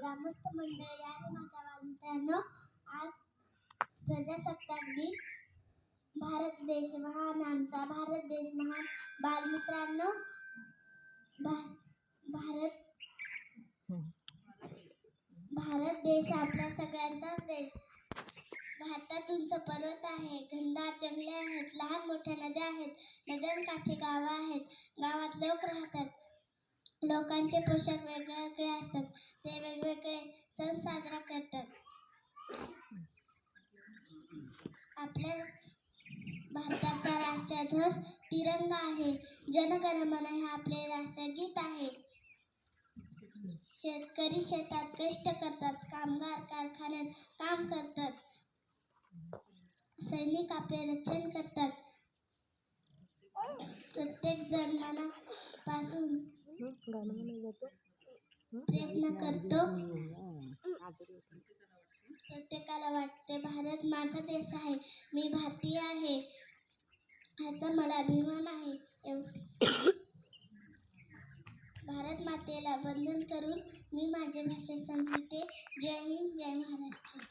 ग्रामस्थ मंडळी आणि माझ्या बालमित्रांनो आज प्रजासत्ताक दिन भारत देश महान आमचा भारत देश महान बालमित्रांनो भारत भारत देश आपल्या सगळ्यांचाच देश. भारतात उंच पर्वत आहे घनदाट जंगले आहेत लहान मोठ्या नद्या आहेत नद्यांकाठी गावं आहेत गावात लोक राहतात. लोकांचे पोशाख वेगवेगळे असतात. वेगवेगळे सण साजरा करतात. आपल्या भारताचा राष्ट्रध्वज तिरंगा आहे. जनगणमन हे आपले राष्ट्रगीत आहे. शेतकरी शेतात कष्ट करतात कामगार कारखान्यात काम करतात सैनिक आपले रक्षण करतात. प्रत्येक जण मनापासून प्रयत्न करतो. प्रत्येकाला वाटते भारत माझा देश आहे मी भारतीय आहे ह्याचा मला अभिमान आहे. भारत मातेला वंदन करून मी माझे भाषण सांगते जय हिंद जय महाराष्ट्र.